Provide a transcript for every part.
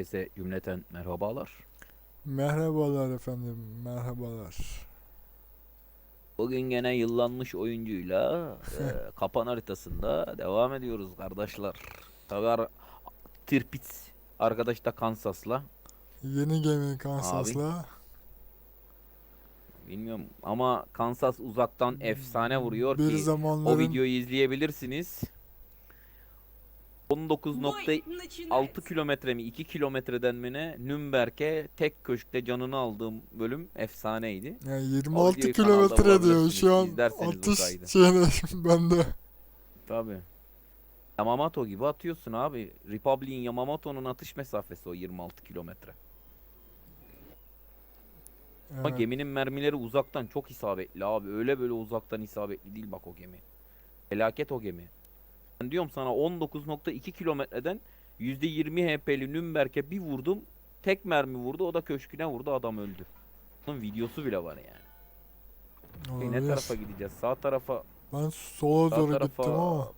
Herkese cümleten merhabalar. Merhabalar efendim, merhabalar. Bugün gene yıllanmış oyuncuyla e, kapan haritasında devam ediyoruz kardeşler. Tabii ar- Tirpitz arkadaş da Kansas'la. Yeni gemi Kansas'la. Bilmiyorum ama Kansas uzaktan efsane vuruyor bir ki zamanların o videoyu izleyebilirsiniz. 19.6 kilometre mi 2 kilometreden mi ne Nürnberg'e tek köşkte canını aldığım bölüm efsaneydi. yani O 26 videoyu kanalda kilometre diyor şu an atış şeyine bende. Tabi. Yamamoto gibi atıyorsun abi. Republic'in Yamamoto'nun atış mesafesi o 26 kilometre. Ama Evet. geminin mermileri uzaktan çok isabetli abi. Öyle böyle uzaktan isabetli değil bak o gemi. Felaket o gemi. Ben diyorum sana 19.2 kilometreden %20 HP'li Nürnberg'e bir vurdum. Tek mermi vurdu o da köşküne vurdu adam öldü. Bunun videosu bile var yani. Ne Olabilir. tarafa gideceğiz? Sağ tarafa Ben sola doğru tarafa gittim ama.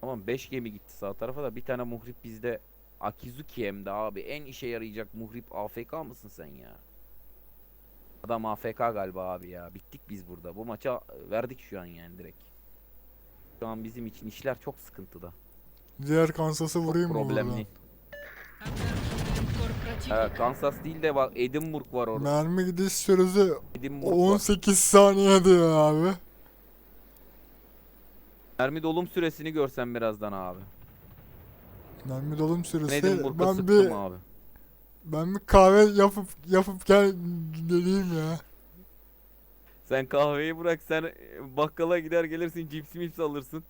Tamam 5 gemi gitti sağ tarafa da bir tane muhrip bizde Akizuki hem de abi en işe yarayacak muhrip AFK mısın sen ya? Adam AFK galiba abi ya. Bittik biz burada. Bu maça verdik şu an yani direkt. Şu an bizim için işler çok sıkıntıda. Diğer Kansas'ı Çok vurayım mı problemli. buradan? Ee, Kansas değil de bak Edinburgh var orada. Mermi gidiş süresi Edinburgh var. 18 saniye diyor abi. Mermi dolum süresini görsen birazdan abi. Mermi dolum süresi. Edinburgh'a Ben sıktım bir abi. ben bir kahve yapıp yapıp gel geleyim ya. Sen kahveyi bırak sen e, bakkala gider gelirsin cips mips alırsın.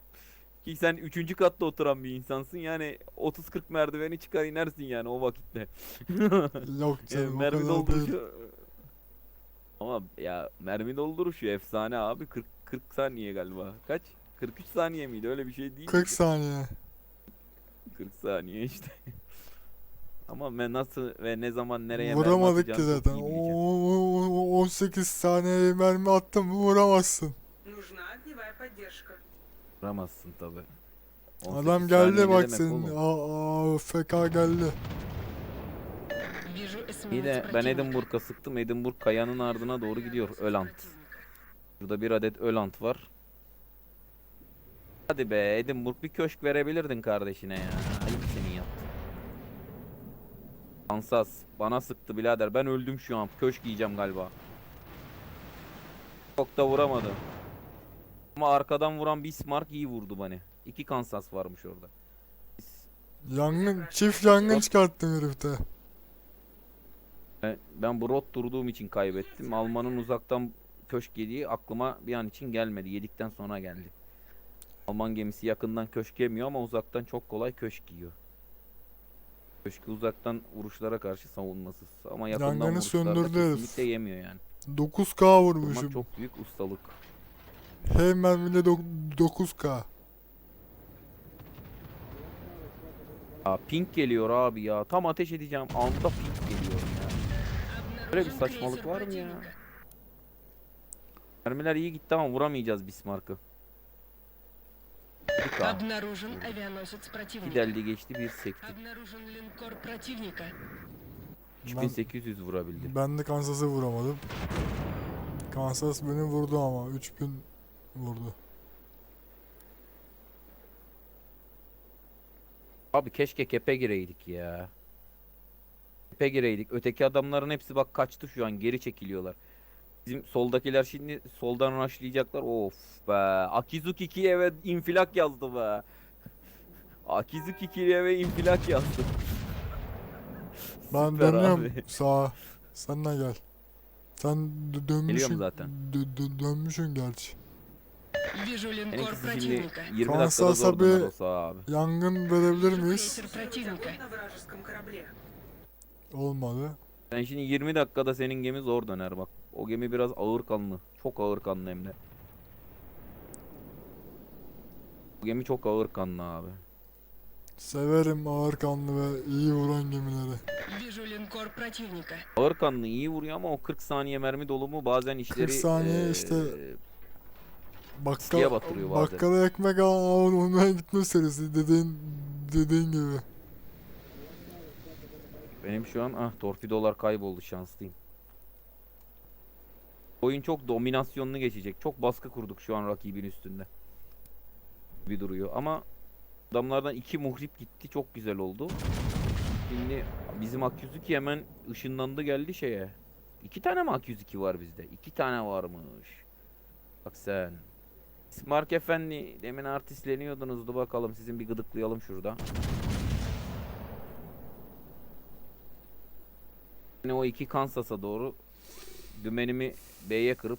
Ki sen üçüncü katta oturan bir insansın yani 30-40 merdiveni çıkar inersin yani o vakitte. Yok Yani canım mermi dolduruşu ama ya mermi dolduruşu efsane abi 40 40 saniye galiba. Kaç? 43 saniye miydi? Öyle bir şey değil. 40 saniye. 40 saniye işte. Ama ben nasıl ve ne zaman nereye Vuramadık ki zaten. 18 saniye mermi attım vuramazsın. Vuramazsın tabi. Adam geldi bak senin. Aa, FK geldi. Yine ben Edinburgh'a sıktım. Edinburgh kayanın ardına doğru gidiyor. Ölant. Burada bir adet Ölant var. Hadi be Edinburgh bir köşk verebilirdin kardeşine ya. Ayıp senin yaptın. Kansas bana sıktı birader. Ben öldüm şu an. Köşk yiyeceğim galiba. Çok da vuramadı. Ama arkadan vuran Bismarck iyi vurdu bana. İki Kansas varmış orada. Yangın, çift yangın Bak. çıkarttım herifte. Ben, ben bu rot durduğum için kaybettim. Alman'ın uzaktan köşk yediği aklıma bir an için gelmedi. Yedikten sonra geldi. Alman gemisi yakından köşk yemiyor ama uzaktan çok kolay köşk yiyor. Köşkü uzaktan vuruşlara karşı savunmasız. Ama yakından Yangını vuruşlarda söndürdü kesinlikle yemiyor yani. 9K Bunlar vurmuşum. çok büyük ustalık. Hemen bile 9K. Aa, pink geliyor abi ya. Tam ateş edeceğim. Anda pink geliyor ya. Böyle bir saçmalık var mı ya? Mermiler iyi gitti ama vuramayacağız Bismarck'ı. Kanka. Giderli geçti bir sekti. 3800 vurabildi. Ben de Kansas'ı vuramadım. Kansas beni vurdu ama 3000 vurdu. Abi keşke kepe gireydik ya. Kepe gireydik. Öteki adamların hepsi bak kaçtı şu an geri çekiliyorlar. Bizim soldakiler şimdi soldan rushlayacaklar. Of be. Akizuki Kiev'e infilak yazdı be. Akizuki Kiev'e infilak yazdı. Ben Süper dönüyorum abi. sağa. Sen de gel. Sen dö- dönmüşsün. zaten. dö- dö- dönmüşsün gerçi. Вижу линкор Benimkisi şimdi противника. 20 dakikada Kansas'a zor döner bir- o sağa abi. Yangın verebilir Вижу miyiz? крейсер противника. на вражеском корабле. Olmadı. Ben şimdi 20 dakikada senin gemi zor döner bak. O gemi biraz ağır kanlı. Çok ağır kanlı hem de. Bu gemi çok ağır kanlı abi. Severim ağır kanlı ve iyi vuran gemileri. Ağır kanlı iyi vuruyor ama o 40 saniye mermi dolumu bazen işleri... 40 saniye ee, işte... Bakkal, batırıyor bazen. Bakkala ekmek alan olmaya gitme dediğin, dediğin gibi. Benim şu an ah torpidolar kayboldu şanslıyım. Oyun çok dominasyonlu geçecek. Çok baskı kurduk şu an rakibin üstünde. Bir duruyor ama adamlardan iki muhrip gitti. Çok güzel oldu. Şimdi bizim Akyuzuki hemen ışınlandı geldi şeye. İki tane mi Akyuzuki var bizde? İki tane varmış. Bak sen. Mark Efendi demin artistleniyordunuzdu bakalım sizin bir gıdıklayalım şurada. Yani o iki Kansas'a doğru dümenimi B'ye kırıp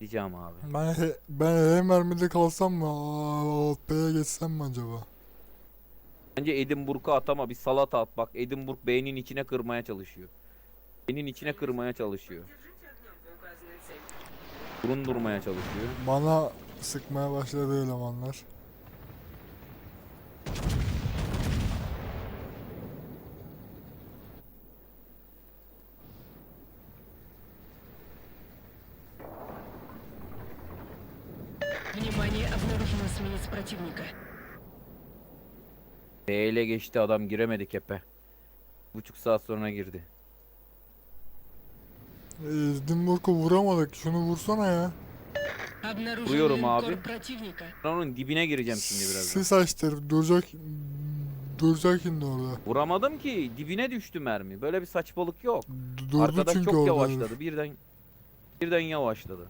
diyeceğim abi. Ben he, ben he mermide kalsam mı? Aa, B'ye geçsem mi acaba? Bence Edinburgh'a atama bir salata at bak Edinburgh B'nin içine kırmaya çalışıyor. B'nin içine kırmaya çalışıyor. Burundurmaya çalışıyor. Bana sıkmaya başladı elemanlar. обнаружен эсминец противника. B ile geçti adam giremedi kepe. Buçuk saat sonra girdi. Edinburgh'u vuramadık. Şunu vursana ya. Обнаружен Vuruyorum линкор abi. противника. Ben onun dibine gireceğim şimdi birazdan. Sis açtır. Duracak. Duracak şimdi orada. Vuramadım ki dibine düştü mermi. Böyle bir saçmalık yok. D- Durdu Arkadaş çünkü çok orada. yavaşladı. Birden birden yavaşladı.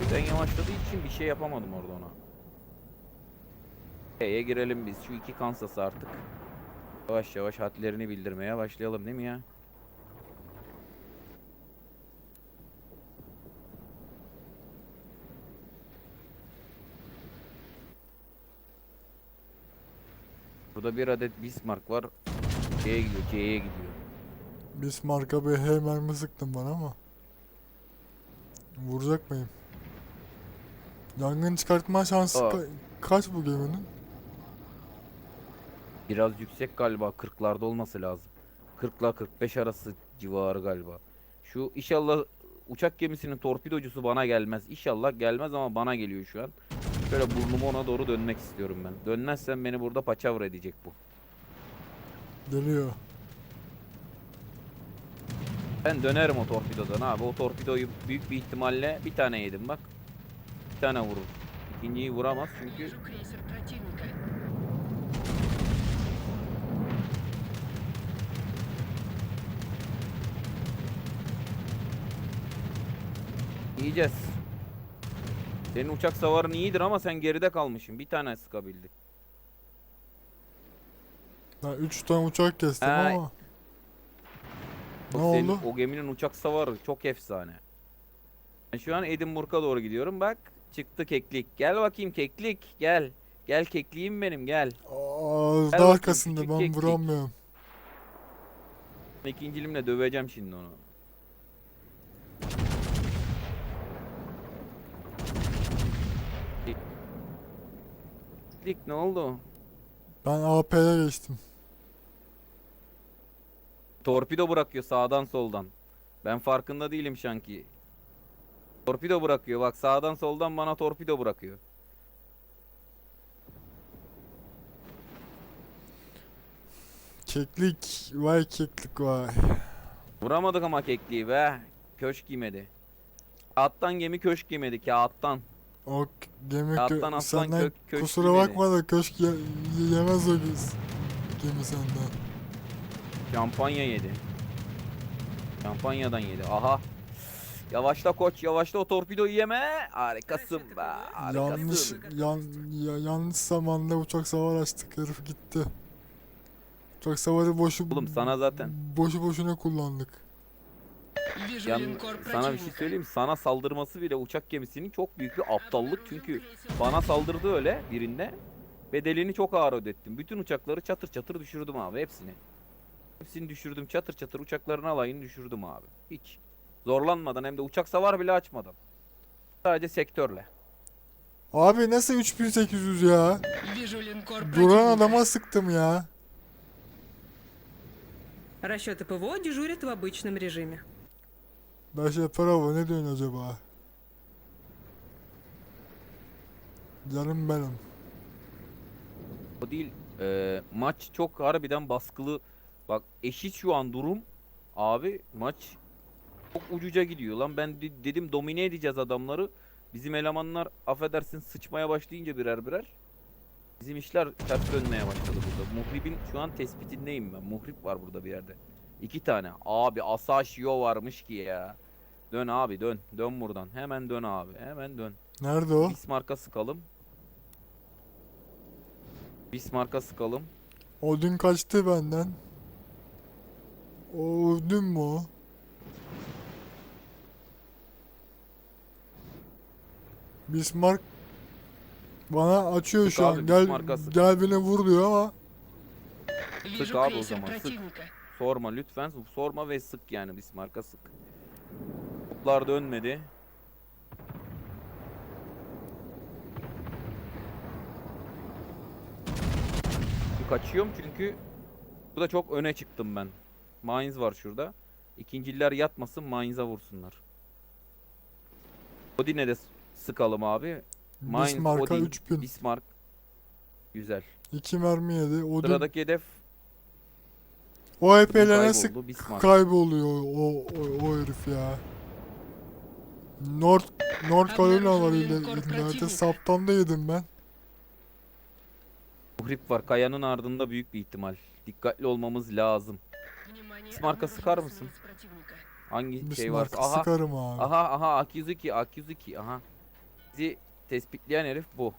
Birden yavaşladığı için bir şey yapamadım orada ona. E'ye girelim biz. Şu iki Kansas artık. Yavaş yavaş hadlerini bildirmeye başlayalım değil mi ya? Burada bir adet Bismarck var. C'ye gidiyor, C'ye gidiyor. Bismarck'a bir H mermi sıktım bana ama. Vuracak mıyım? Yangın çıkartma şansı Aa. ka- kaç bu geminin? Biraz yüksek galiba 40'larda olması lazım. 40 ile 45 arası civarı galiba. Şu inşallah uçak gemisinin torpidocusu bana gelmez. İnşallah gelmez ama bana geliyor şu an. Şöyle burnumu ona doğru dönmek istiyorum ben. Dönmezsem beni burada paçavra edecek bu. Geliyor. Ben dönerim o torpidodan abi. O torpidoyu büyük bir ihtimalle bir tane yedim bak bir tane vurur. İkinciyi vuramaz çünkü Yiyeceğiz. Senin uçak savarın iyidir ama sen geride kalmışsın. Bir tane sıkabildik. Ben 3 tane uçak kestim Ha. ama. Ne senin- oldu? O geminin uçak savarı çok efsane. Ben şu an Edinburgh'a doğru gidiyorum bak çıktı keklik. Gel bakayım keklik. Gel. Gel kekliğim benim gel. Ağızda bakayım, arkasında küçük ben keklik. vuramıyorum. İkincilimle döveceğim şimdi onu. Keklik ne oldu? Ben AP'ye geçtim. Torpido bırakıyor sağdan soldan. Ben farkında değilim şanki. Torpido bırakıyor bak sağdan soldan bana torpido bırakıyor. Keklik. Vay keklik vay. Vuramadık ama kekliği be. Köşk giymedi. Kağıttan gemi köşk giymedi kağıttan. O gemi Kağıttan kö- aslan senden kök- köşk kusura bakma da köşk ye- yemez o biz- gemi senden. Şampanya yedi. Şampanyadan yedi. Aha. Yavaşla koç yavaşla o torpido yeme. Harikasın be. Yanlış yan, ya, yanlış zamanda uçak savar açtık herif gitti. Uçak savarı boşu Oğlum sana zaten. Boşu boşuna kullandık. Yan, sana bir şey söyleyeyim sana saldırması bile uçak gemisinin çok büyük bir aptallık çünkü bana saldırdı öyle birinde bedelini çok ağır ödettim. Bütün uçakları çatır çatır düşürdüm abi hepsini. Hepsini düşürdüm çatır çatır uçakların alayını düşürdüm abi. Hiç Zorlanmadan hem de uçak savar bile açmadan. Sadece sektörle. Abi nasıl 3800 ya? Вижу линкор Duran противника. adama sıktım ya. Расчеты ПВО дежурят в обычном режиме. Daşe Bravo ne diyorsun acaba? Canım benim. O değil. eee, maç çok harbiden baskılı Bak eşit şu an durum. Abi maç çok ucuca gidiyor lan. Ben de- dedim domine edeceğiz adamları. Bizim elemanlar affedersin sıçmaya başlayınca birer birer. Bizim işler ters dönmeye başladı burada. Muhribin şu an tespitindeyim ben. Muhrip var burada bir yerde. İki tane. Abi Asashio varmış ki ya. Dön abi dön. Dön buradan. Hemen dön abi. Hemen dön. Nerede o? Bismarck'a sıkalım. Bismarck'a sıkalım. Odin kaçtı benden. O mi o? Bismarck bana açıyor Sık şu an. Gel gel beni vur diyor ama Sık abi o zaman sık. Sorma lütfen sorma ve sık yani Bismarck'a sık. Toplar dönmedi. Kaçıyorum çünkü burada çok öne çıktım ben. Mainz var şurada. İkinciler yatmasın Mainz'a vursunlar. Odine'de sıkalım abi. Mainz, Bismarck'a Odin, 3000. Bismarck. Güzel. 2 mermi yedi. Odin. Sıradaki hedef o HP'ler nasıl Bismarck. kayboluyor o, o, o herif ya. North, North Carolina'larıyla illerde saptan da yedim ben. Grip var. Kayanın ardında büyük bir ihtimal. Dikkatli olmamız lazım. Bismarck'a sıkar mısın? Hangi şey varsa. Aha, sıkarım abi. Aha aha Akizuki Akizuki aha. Bizi tespitleyen herif bu.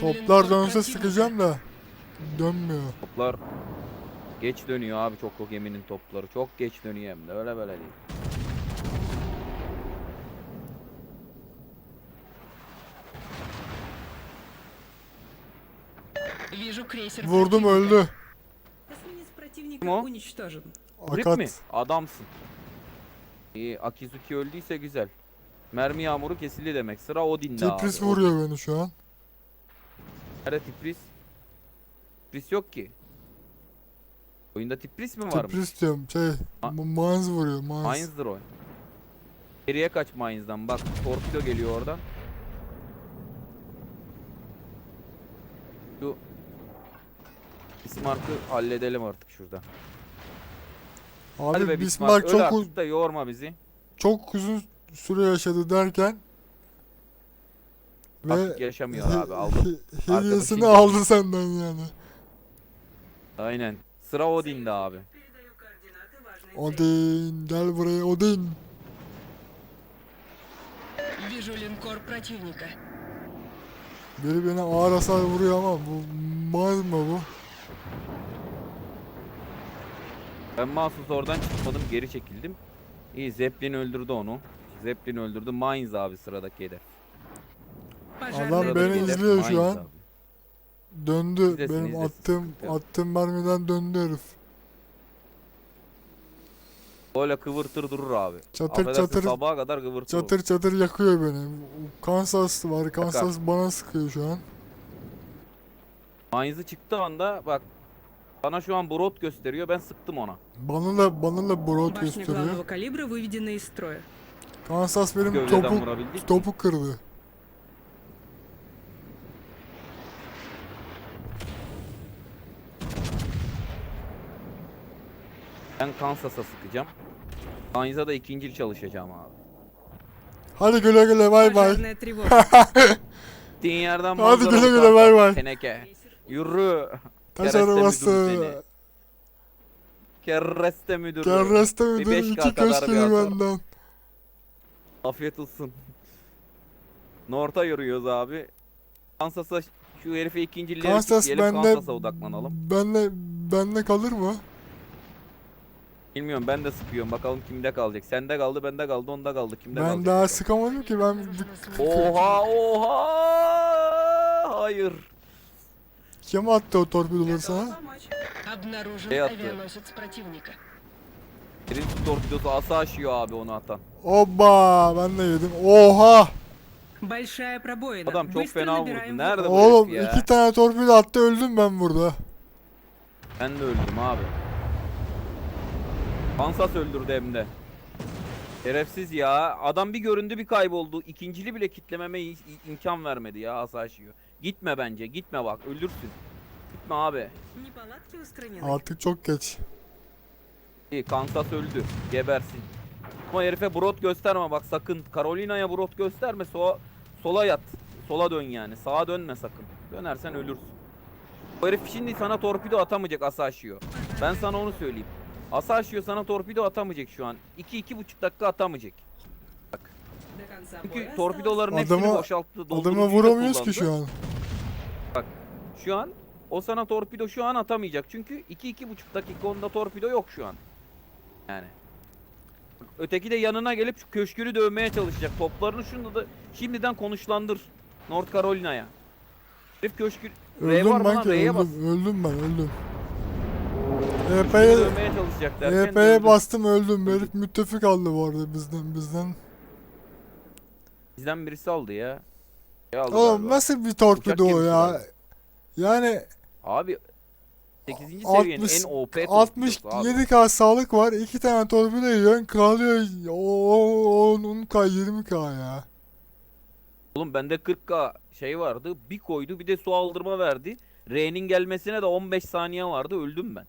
Toplar dönse sıkacağım da dönmüyor. Toplar geç dönüyor abi çok o geminin topları. Çok geç dönüyor hem de öyle böyle değil. Vurdum öldü. Kim o? Akat. Adamsın. İyi Akizuki öldüyse güzel. Mermi yağmuru kesildi demek. Sıra Odin'de abi. Tipris vuruyor beni şu an. Nerede Tipris? Tipris yok ki. Oyunda Tipris mi varmış? Tipris diyorum şey. A- Mainz vuruyor Mainz. Mainz'dır o. Geriye kaç Mainz'dan bak torpido geliyor oradan. Şu Bismarck'ı halledelim artık şurada. Abi Hadi be Bismarck, Bismarck çok artık da yorma bizi. Çok uzun süre yaşadı derken ve yaşamıyor abi aldım. Hediyesini aldı senden yani. Aynen. Sıra Odin'de abi. Odin gel buraya Odin. Biri beni ağır hasar vuruyor ama bu mal mı bu? Ben mahsus oradan çıkmadım geri çekildim. İyi Zeppelin öldürdü onu. Zeppelin öldürdü. Mainz abi sıradaki hedef. Adam beni izliyor şu an. abi. Döndü. İzlesin, Benim izlesin, attığım sıkıntı attığım mermiden döndü herif. Böyle kıvırtır durur abi. Çatır çatır- Sabaha kadar kıvırtır. o. Çatır çatır yakıyor beni. Kansas var. Kansas bana sıkıyor şu an. Mainz'ı çıktığı anda bak bana şu an brot gösteriyor ben sıktım ona. Bana da bana da brot Башня gösteriyor. главного калибра выведена из строя. Kansas benim Gövdeden topu vurabildik. topu kırdı. Ben Kansas'a sıkacağım. Mainz'a da ikincil çalışacağım abi. Hadi güle güle bay bay. Пожарная тревога. Gittiğin yerden Hadi manzara güle güle, uzakta. bay bay. Teneke. Yürü. Kereste müdür seni. Kereste müdür. Kereste müdür. Bir 2 köş gelir benden. Afiyet olsun. Norta yürüyoruz abi. Kansas'a şu herife ikinciliğe Kansas gelip benle, Kansas'a odaklanalım. Benle, benle kalır mı? Bilmiyorum ben de sıkıyorum bakalım kimde kalacak. Sende kaldı, bende kaldı, onda kaldı. Kimde ben kalacak? Ben daha bakalım. sıkamadım ki ben. Oha oha! Hayır. kim attı o torpidoları sana? Помочь. Обнаружен Эй, отты. авианосец противника. Birinci torpidosu asa aşıyor abi onu atan. Oba ben de yedim. Oha! Большая пробоина. Adam çok Быстро fena vurdu. набираем Nerede bu Oğlum herif ya? iki tane torpido attı öldüm ben burada. Ben de öldüm abi. Kansas öldürdü hem de. Şerefsiz ya. Adam bir göründü bir kayboldu. İkincili bile kitlememe i- i- imkan vermedi ya Asaşi'yi. Gitme bence gitme bak ölürsün. Gitme abi. Artık çok geç. İyi Kansas öldü. Gebersin. Ama herife brot gösterme bak sakın. Carolina'ya brot gösterme. Sola, sola yat. Sola dön yani. Sağa dönme sakın. Dönersen ölürsün. Bu herif şimdi sana torpido atamayacak Asashi'yo. Ben sana onu söyleyeyim. Asashi'yo sana torpido atamayacak şu an. 2-2,5 dakika atamayacak. Bak. Çünkü torpidoların hepsini adama, boşalttı. Adama vuramıyoruz ki şu an. Şu an o sana torpido şu an atamayacak. Çünkü 2-2,5 dakika onda torpido yok şu an. Yani. Öteki de yanına gelip şu köşkünü dövmeye çalışacak. Toplarını şunu da şimdiden konuşlandır. North Carolina'ya. Herif köşkü... Öldüm mı ben lan? ki R'ye bas. öldüm. Öldüm ben öldüm. EP'ye dövmeye çalışacak derken EP'ye dövdü. bastım öldüm. Herif müttefik aldı bu arada bizden bizden. Bizden birisi aldı ya. Şey aldı Oğlum galiba. nasıl bir torpido o gemisi ya? Yani Abi 8. seviyenin 60 en OP torpidosu abi. 67k sağlık var. iki tane torpido yiyorsun. Kalıyor 10k 20k ya. Oğlum bende 40k şey vardı. Bir koydu bir de su aldırma verdi. R'nin gelmesine de 15 saniye vardı. Öldüm ben.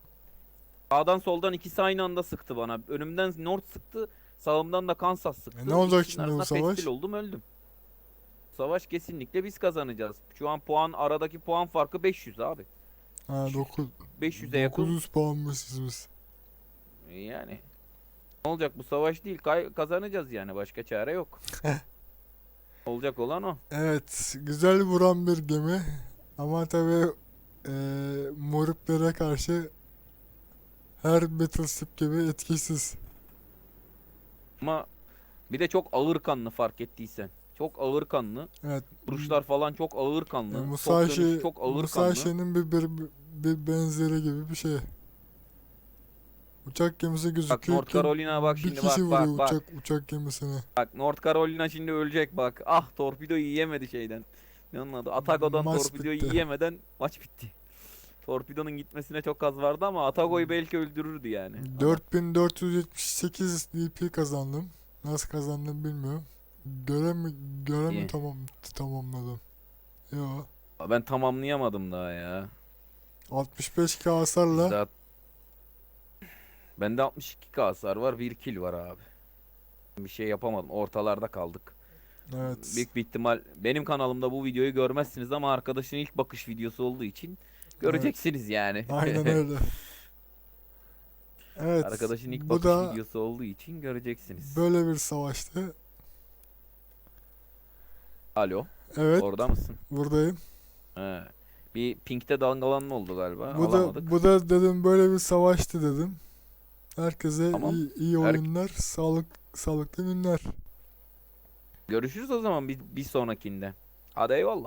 Sağdan soldan ikisi aynı anda sıktı bana. Önümden North sıktı. Sağımdan da Kansas sıktı. E ne olacak şimdi bu savaş? oldum öldüm. Savaş kesinlikle biz kazanacağız. Şu an puan aradaki puan farkı 500 abi. Ha 9 500'e yakın. 900 puanmışız biz. Yani. Ne olacak bu savaş değil. Kay- kazanacağız yani. Başka çare yok. olacak olan o. Evet, güzel vuran bir gemi. Ama tabii eee morüplere karşı her battleship gibi etkisiz. Ama bir de çok ağır kanlı fark ettiysen. Çok ağır kanlı. Evet. Vuruşlar falan çok ağır kanlı. Top Musashi, dönüşü çok ağır kanlı. Musashi'nin bir, bir, bir benzeri gibi bir şey. Uçak gemisi Bak gözüküyor North ki Carolina bak şimdi bak bak bak. uçak uçak gemisine. Bak North Carolina şimdi ölecek bak. Ah torpidoyu yiyemedi şeyden. Ne onun adı? Atago'dan Maç torpidoyu bitti. yiyemeden maç bitti. Torpidonun gitmesine çok az vardı ama Atago'yu belki öldürürdü yani. Ama 4478 DP kazandım. Nasıl kazandım bilmiyorum. Göre mi, göre mi İyi. tamam tamamladım. Yo. Ben tamamlayamadım daha ya. 65k hasarla Zaten Bende 62k hasar var, 1 kill var abi. Bir şey yapamadım. Ortalarda kaldık. evet. Büyük bir ihtimal benim kanalımda bu videoyu görmezsiniz ama arkadaşın ilk bakış videosu olduğu için göreceksiniz yani. Aynen öyle. Evet. Arkadaşın ilk bu bakış da videosu olduğu için göreceksiniz. böyle bir savaştı. Alo, Evet, orada mısın? buradayım. He. Bir pinkte dalgalanma oldu galiba. Bu da Alamadık. bu da dedim böyle bir savaştı dedim. Herkese Tamam. iyi, iyi Her- oyunlar, sağlık sağlıklı günler. Görüşürüz o zaman bir, bir sonrakinde. Hadi eyvallah.